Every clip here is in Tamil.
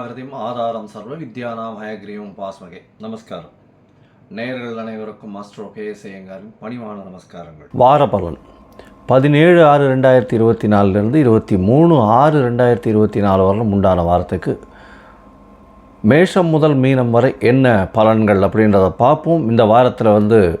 ஜாகிரதையும் ஆதாரம் சர்வ வித்யானாம் ஹயக்ரீவம் பாஸ்மகே. நமஸ்காரம். நேர்கள் அனைவருக்கும் மாஸ்டர் கே. சேயங்காரின் பணிவான நமஸ்காரங்கள். வார பலன். பதினேழு ஆறு ரெண்டாயிரத்தி இருபத்தி நாலுலேருந்து இருபத்தி மூணு ஆறு ரெண்டாயிரத்தி இருபத்தி நாலு வரலும் உண்டான வாரத்துக்கு மேஷம் முதல் மீனம் வரை என்ன பலன்கள் அப்படின்றத பார்ப்போம். இந்த வாரத்தில் வந்து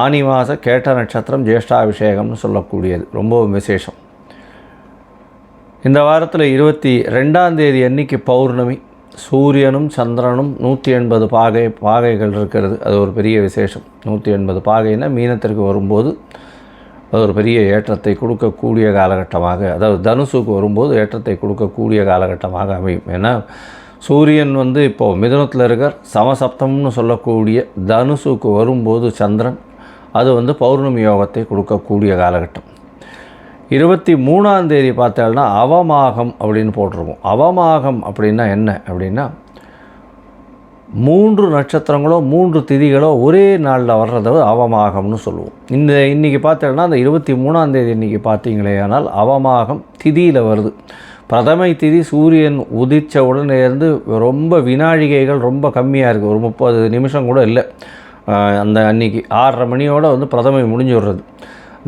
ஆனி மாத கேட்ட நட்சத்திரம் ஜேஷ்டாபிஷேகம்னு சொல்லக்கூடியது. ரொம்பவும் விசேஷம். இந்த வாரத்தில் இருபத்தி ரெண்டாம் தேதி அன்னைக்கு பௌர்ணமி. சூரியனும் சந்திரனும் நூற்றி எண்பது பாகை பாகைகள் இருக்கிறது. அது ஒரு பெரிய விசேஷம். நூற்றி எண்பது பாகைன்னா மீனத்திற்கு வரும்போது அது ஒரு பெரிய ஏற்றத்தை கொடுக்கக்கூடிய காலகட்டமாக அதாவது தனுசுக்கு வரும்போது ஏற்றத்தை கொடுக்கக்கூடிய காலகட்டமாக அமையும். ஏன்னா சூரியன் வந்து இப்போது மிதுனத்தில் இருக்கார். சமசப்தம்னு சொல்லக்கூடிய தனுசுக்கு வரும்போது சந்திரன் அது வந்து பௌர்ணமி யோகத்தை கொடுக்கக்கூடிய காலகட்டம். இருபத்தி மூணாம் தேதி பார்த்தோம்னா அவமாகம் அப்படின்னு போட்டிருக்கோம். அவமாகம் அப்படின்னா என்ன? அப்படின்னா மூன்று நட்சத்திரங்களோ மூன்று திதிகளோ ஒரே நாளில் வர்றத அவமாகம்னு சொல்லுவோம். இந்த இன்றைக்கி பார்த்தோம்னா அந்த இருபத்தி மூணாம் தேதி இன்றைக்கி பார்த்தீங்களே ஆனால் அவமாகம் திதியில் வருது. பிரதமை திதி சூரியன் உதித்த உடனே இருந்து ரொம்ப வினாழிகைகள் ரொம்ப கம்மியாக இருக்குது ஒரு முப்பது நிமிஷம் கூட இல்லை. அந்த அன்னைக்கு ஆறரை மணியோடு வந்து பிரதமை முடிஞ்சு விடுறது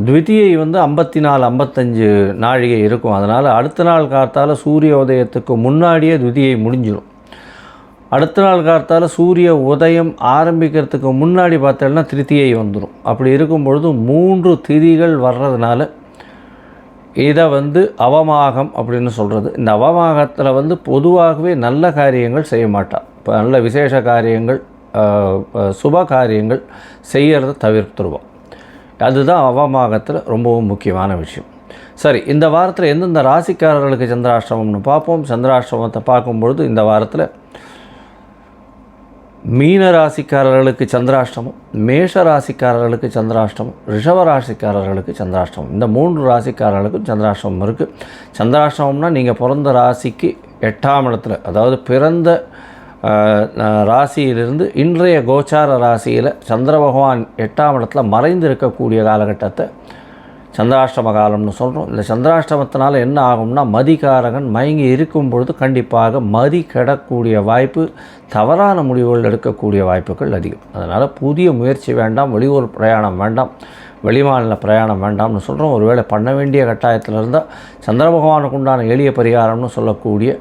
த்விதியை வந்து ஐம்பத்தி நாலு ஐம்பத்தஞ்சு நாழிகை இருக்கும். அதனால் அடுத்த நாள் காத்தால் சூரிய உதயத்துக்கு முன்னாடியே த்விதியை முடிஞ்சிடும். அடுத்த நாள் காத்தால் சூரிய உதயம் ஆரம்பிக்கிறதுக்கு முன்னாடி பார்த்தோம்னா திருத்தியை வந்துடும். அப்படி இருக்கும் பொழுது மூன்று திதிகள் வர்றதுனால இதை வந்து அவமாகம் அப்படின்னு சொல்கிறது இந்த அவமாகத்தில் வந்து பொதுவாகவே நல்ல காரியங்கள் செய்ய மாட்டா. இப்போ நல்ல விசேஷ காரியங்கள் சுப காரியங்கள் செய்கிறத தவிர்த்துருவோம். அதுதான் அவமாகத்தில் ரொம்பவும் முக்கியமான விஷயம். சரி இந்த வாரத்தில் எந்தெந்த ராசிக்காரர்களுக்கு சந்திராஷ்டிரமம்னு பார்ப்போம். சந்திராஷ்டிரமத்தை பார்க்கும்பொழுது இந்த வாரத்தில் மீன ராசிக்காரர்களுக்கு சந்திராஷ்டமம் மேஷ ராசிக்காரர்களுக்கு சந்திராஷ்டமம் ரிஷப ராசிக்காரர்களுக்கு சந்திராஷ்டமம். இந்த மூன்று ராசிக்காரர்களுக்கும் சந்திராஷ்டமம் இருக்குது சந்திராஷ்டமம்னா நீங்கள் பிறந்த ராசிக்கு எட்டாம் இடத்துல அதாவது பிறந்த ராசியிலிருந்து இன்றைய கோச்சார ராசியில் சந்திர பகவான் எட்டாம் இடத்துல மறைந்து இருக்கக்கூடிய காலகட்டத்தை சந்திராஷ்டம காலம்னு சொல்கிறோம் இந்த சந்திராஷ்டமத்தினால் என்ன ஆகும்னா மதிகாரகன் மயங்கி இருக்கும் பொழுது கண்டிப்பாக மதி கெடக்கூடிய வாய்ப்பு தவறான முடிவுகள் எடுக்கக்கூடிய வாய்ப்புகள் அதிகம். அதனால் புதிய முயற்சி வேண்டாம் வெளியூர் பிரயாணம் வேண்டாம் வெளிமாநில பிரயாணம் வேண்டாம்னு சொல்கிறோம் ஒருவேளை பண்ண வேண்டிய கட்டாயத்தில் இருந்தால் சந்திர பகவானுக்கு உண்டான எளிய பரிகாரம்னு சொல்லக்கூடிய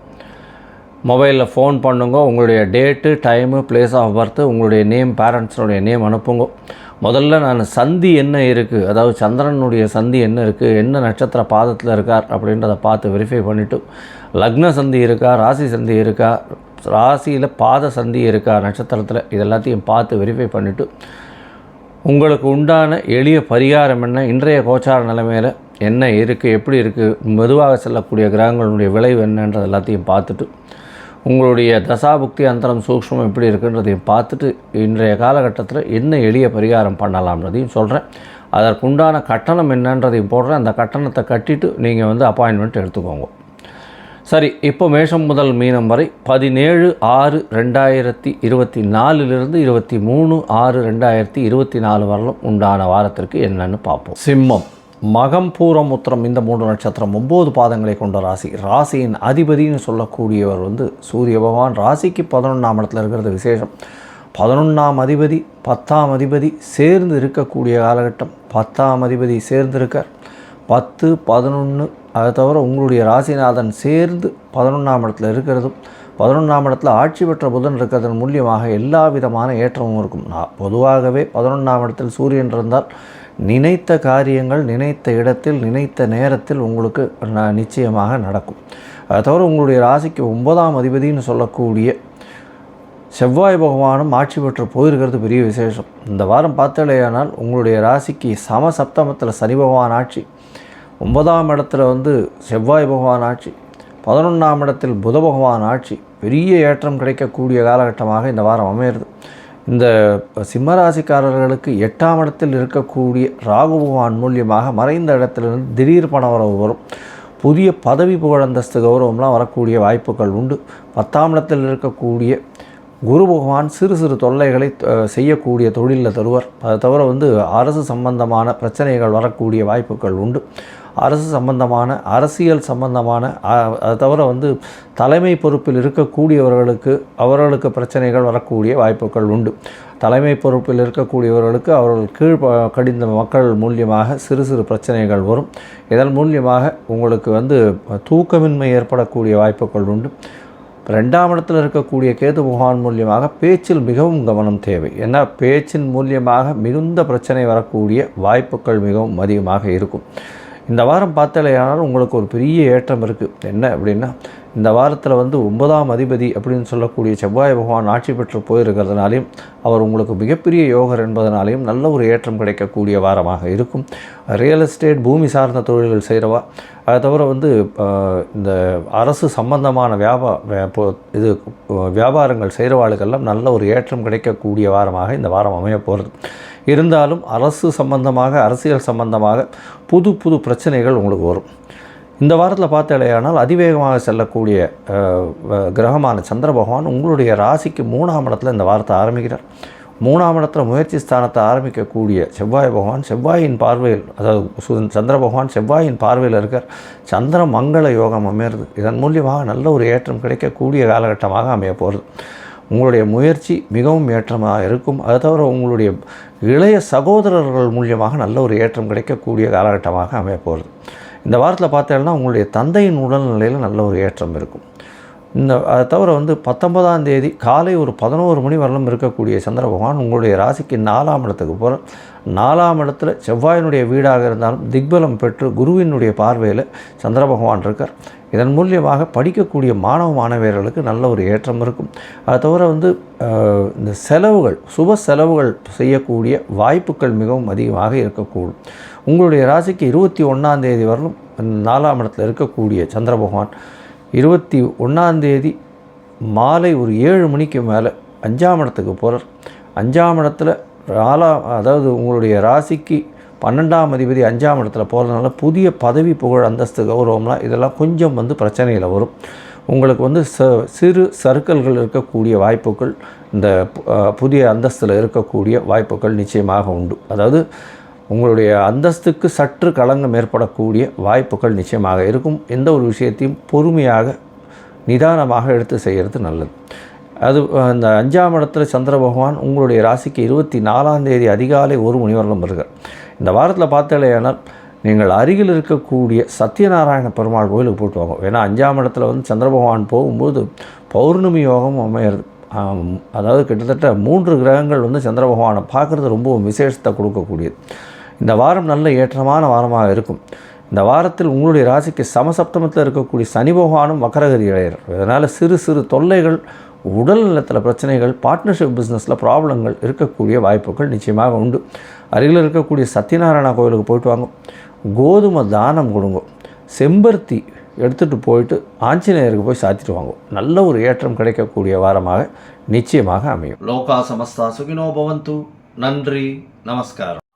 மொபைலில் ஃபோன் பண்ணுங்க உங்களுடைய date time place of birth உங்களுடைய நேம் பேரண்ட்ஸனுடைய நேம் அனுப்புங்க. முதல்ல நான் சந்தி என்ன இருக்குது அதாவது சந்திரனுடைய சந்தி என்ன இருக்குது என்ன நட்சத்திர பாதத்தில் இருக்கார் அப்படின்றத பார்த்து வெரிஃபை பண்ணிவிட்டு லக்ன சந்தி இருக்கா ராசி சந்தி இருக்கா ராசியில் பாத சந்தி இருக்கா நட்சத்திரத்தில் இது எல்லாத்தையும் பார்த்து வெரிஃபை பண்ணிவிட்டு உங்களுக்கு உண்டான எளிய பரிகாரம் என்ன இன்றைய கோச்சார நிலைமையில் என்ன இருக்குது எப்படி இருக்குது மெதுவாக செல்லக்கூடிய கிரகங்களுடைய விளைவு என்னன்றது எல்லாத்தையும் பார்த்துட்டு உங்களுடைய தசாபுக்தி அந்தரம் சூக்ஷ்மம் எப்படி இருக்குன்றதையும் பார்த்துட்டு இன்றைய காலகட்டத்தில் என்ன எளிய பரிகாரம் பண்ணலாம்ன்றதையும் சொல்கிறேன். அதற்குண்டான கட்டணம் என்னன்றதையும் போடுறேன். அந்த கட்டணத்தை கட்டிட்டு நீங்கள் வந்து அப்பாயின்மெண்ட் எடுத்துக்கோங்க. சரி இப்போ மேஷம் முதல் மீனம் வரை பதினேழு ஆறு ரெண்டாயிரத்தி இருபத்தி நாலுலேருந்து இருபத்தி மூணு ஆறு ரெண்டாயிரத்தி இருபத்தி நாலு வரலும் உண்டான வாரத்திற்கு என்னென்னு பார்ப்போம். சிம்மம். மகம் பூரம் உத்திரம் இந்த மூன்று நட்சத்திரம் ஒம்பது பாதங்களை கொண்ட ராசி. ராசியின் அதிபதின்னு சொல்லக்கூடியவர் வந்து சூரிய பகவான். ராசிக்கு பதினொன்றாம் இடத்துல இருக்கிறது விசேஷம். பதினொன்றாம் அதிபதி பத்தாம் அதிபதி சேர்ந்து இருக்கக்கூடிய காலகட்டம். பத்தாம் அதிபதி சேர்ந்து இருக்கார் பத்து பதினொன்று அதை தவிர உங்களுடைய ராசிநாதன் சேர்ந்து பதினொன்றாம் இடத்துல இருக்கிறதும் பதினொன்றாம் இடத்துல ஆட்சி பெற்ற புதன் இருக்கிறதன் மூலியமாக எல்லா விதமான ஏற்றமும் இருக்கும். நான் பொதுவாகவே பதினொன்றாம் இடத்தில் சூரியன் இருந்தால் நினைத்த காரியங்கள் நினைத்த இடத்தில் நினைத்த நேரத்தில் உங்களுக்கு ந- நிச்சயமாக நடக்கும். அதை தவிர உங்களுடைய ராசிக்கு ஒன்பதாம் அதிபதின்னு சொல்லக்கூடிய செவ்வாய் பகவானும் ஆட்சி பெற்று போயிருக்கிறது பெரிய விசேஷம். இந்த வாரம் பார்த்தாலேயானால் உங்களுடைய ராசிக்கு சம சப்தமத்தில் சனி பகவான் ஆட்சி ஒன்பதாம் இடத்துல வந்து செவ்வாய் பகவான் ஆட்சி பதினொன்றாம் இடத்தில் புத பகவான் ஆட்சி பெரிய ஏற்றம் கிடைக்கக்கூடிய காலகட்டமாக இந்த வாரம் அமையிறது. இந்த சிம்மராசிக்காரர்களுக்கு எட்டாம் இடத்தில் இருக்கக்கூடிய ராகு பகவான் மூலியமாக மறைந்த இடத்திலிருந்து திடீர் பணவரவு வரும். புதிய பதவி புகழந்தஸ்து கௌரவம்லாம் வரக்கூடிய வாய்ப்புகள் உண்டு. பத்தாம் இடத்தில் இருக்கக்கூடிய குரு பகவான் சிறு சிறு தொல்லைகளை செய்யக்கூடிய தொழிலில் தருவார். அதை தவிர வந்து அரசு சம்பந்தமான பிரச்சனைகள் வரக்கூடிய வாய்ப்புகள் உண்டு. அரசு சம்பந்தமான அரசியல் சம்பந்தமான அதை தவிர வந்து தலைமை பொறுப்பில் இருக்கக்கூடியவர்களுக்கு அவர்களுக்கு பிரச்சனைகள் வரக்கூடிய வாய்ப்புகள் உண்டு. தலைமை பொறுப்பில் இருக்கக்கூடியவர்களுக்கு அவர்கள் கீழ் கடிந்த மக்கள் மூலியமாக சிறு சிறு பிரச்சனைகள் வரும். இதன் மூலியமாக உங்களுக்கு வந்து தூக்கமின்மை ஏற்படக்கூடிய வாய்ப்புகள் உண்டு. ரெண்டாம் இடத்தில் இருக்கக்கூடிய கேது முகான் மூலியமாக பேச்சில் மிகவும் கவனம் தேவை. ஏன்னா பேச்சின் மூலியமாக மிகுந்த பிரச்சனை வரக்கூடிய வாய்ப்புகள் மிகவும் அதிகமாக இருக்கும். இந்த வாரம் பார்த்தாலேயானால் உங்களுக்கு ஒரு பெரிய ஏற்றம் இருக்குது என்ன அப்படின்னா இந்த வாரத்தில் வந்து ஒன்பதாம் அதிபதி அப்படின்னு சொல்லக்கூடிய செவ்வாய் பகவான் ஆட்சி பெற்று போயிருக்கிறதுனாலையும் அவர் உங்களுக்கு மிகப்பெரிய யோகர் என்பதனாலையும் நல்ல ஒரு ஏற்றம் கிடைக்கக்கூடிய வாரமாக இருக்கும். ரியல் எஸ்டேட் பூமி சார்ந்த தொழில்கள் செய்கிறவா அதை தவிர வந்து இந்த அரசு சம்பந்தமான வியாபா இது வியாபாரங்கள் செய்கிறவாளுக்கெல்லாம் நல்ல ஒரு ஏற்றம் கிடைக்கக்கூடிய வாரமாக இந்த வாரம் அமைய போகிறது இருந்தாலும் அரசு சம்பந்தமாக அரசியல் சம்பந்தமாக புது புது பிரச்சனைகள் உங்களுக்கு வரும். இந்த வாரத்தில் பார்த்தாலேயானால் அதிவேகமாக செல்லக்கூடிய கிரகமான சந்திர பகவான் உங்களுடைய ராசிக்கு மூணாம் இடத்துல இந்த வாரத்தை ஆரம்பிக்கிறார். மூணாம் இடத்துல முயற்சி ஸ்தானத்தை ஆரம்பிக்கக்கூடிய செவ்வாய் பகவான் செவ்வாயின் பார்வையில் அதாவது சந்திர பகவான் செவ்வாயின் பார்வையில் இருக்கார். சந்திர மங்கள யோகம் அமையிறது. இதன் மூலியமாக நல்ல ஒரு ஏற்றம் கிடைக்கக்கூடிய காலகட்டமாக அமைய போகிறது உங்களுடைய முயற்சி மிகவும் ஏற்றமாக இருக்கும். அது தவிர உங்களுடைய இளைய சகோதரர்கள் மூலியமாக நல்ல ஒரு ஏற்றம் கிடைக்கக்கூடிய காலகட்டமாக அமைய போகிறது இந்த வாரத்தில் பார்த்தேன்னா உங்களுடைய தந்தையின் உடல்நிலையில் நல்ல ஒரு ஏற்றம் இருக்கும். இந்த அதை தவிர வந்து பத்தொன்பதாம் தேதி காலை ஒரு பதினோரு மணி வரலும் இருக்கக்கூடிய சந்திர பகவான் உங்களுடைய ராசிக்கு நாலாம் இடத்துக்கு போகிற நாலாம் இடத்துல செவ்வாயினுடைய வீடாக இருந்தாலும் திக்பலம் பெற்று குருவினுடைய பார்வையில் சந்திர பகவான் இருக்கார். இதன் மூலியமாக படிக்கக்கூடிய மாணவ மாணவியர்களுக்கு நல்ல ஒரு ஏற்றம் இருக்கும். அதை தவிர வந்து இந்த செலவுகள் சுப செலவுகள் செய்யக்கூடிய வாய்ப்புகள் மிகவும் அதிகமாக இருக்கக்கூடும். உங்களுடைய ராசிக்கு இருபத்தி ஒன்றாம் தேதி வரலும் நாலாம் இடத்துல இருக்கக்கூடிய சந்திர பகவான் இருபத்தி ஒன்றாந்தேதி மாலை ஒரு ஏழு மணிக்கு மேலே அஞ்சாம் இடத்துக்கு போகிறார் அஞ்சாம் இடத்துல நாலாம் அதாவது உங்களுடைய ராசிக்கு பன்னெண்டாம் அதிபதி அஞ்சாம் இடத்துல போகிறதுனால புதிய பதவி புகழ் அந்தஸ்து கௌரவம்லாம் இதெல்லாம் கொஞ்சம் வந்து பிரச்சனையில் வரும். உங்களுக்கு வந்து ச சிறு சர்க்கிள்கள் இருக்கக்கூடிய வாய்ப்புகள் இந்த புதிய அந்தஸ்தில் இருக்கக்கூடிய வாய்ப்புகள் நிச்சயமாக உண்டு. அதாவது உங்களுடைய அந்தஸ்துக்கு சற்று களங்கம் ஏற்படக்கூடிய வாய்ப்புகள் நிச்சயமாக இருக்கும். எந்த ஒரு விஷயத்தையும் பொறுமையாக நிதானமாக எடுத்து செய்கிறது நல்லது. அது அந்த அஞ்சாம் இடத்துல சந்திர பகவான் உங்களுடைய ராசிக்கு இருபத்தி நாலாம் தேதி அதிகாலை ஒரு மணி வரலும் வருகிறார். இந்த வாரத்தில் பார்த்தாலேயானால் நீங்கள் அருகில் இருக்கக்கூடிய சத்யநாராயண பெருமாள் கோயிலுக்கு போட்டு வாங்க. ஏன்னா அஞ்சாம் இடத்துல வந்து சந்திர பகவான் போகும்போது பௌர்ணமி யோகம் அமையிறது. அதாவது கிட்டத்தட்ட மூன்று கிரகங்கள் வந்து சந்திர பகவானை பார்க்குறது ரொம்பவும் விசேஷத்தை கொடுக்கக்கூடியது. இந்த வாரம் நல்ல ஏற்றமான வாரமாக இருக்கும். இந்த வாரத்தில் உங்களுடைய ராசிக்கு சமசப்தமத்தில் இருக்கக்கூடிய சனி பகவானும் வக்கரகதி அடைகிறார் இதனால் சிறு சிறு தொல்லைகள் உடல் நலத்தில் பிரச்சனைகள் பார்ட்னர்ஷிப் பிஸ்னஸில் ப்ராப்ளங்கள் இருக்கக்கூடிய வாய்ப்புகள் நிச்சயமாக உண்டு. அருகில் இருக்கக்கூடிய சத்யநாராயணா கோயிலுக்கு போயிட்டு வாங்க. கோதுமை தானம் கொடுங்க. செம்பருத்தி எடுத்துகிட்டு போயிட்டு ஆஞ்சநேயருக்கு போய் சாத்திட்டு வாங்க. நல்ல ஒரு ஏற்றம் கிடைக்கக்கூடிய வாரமாக நிச்சயமாக அமையும். லோகா சமஸ்தா சுகினோ பவந்து. நன்றி. நமஸ்காரம்.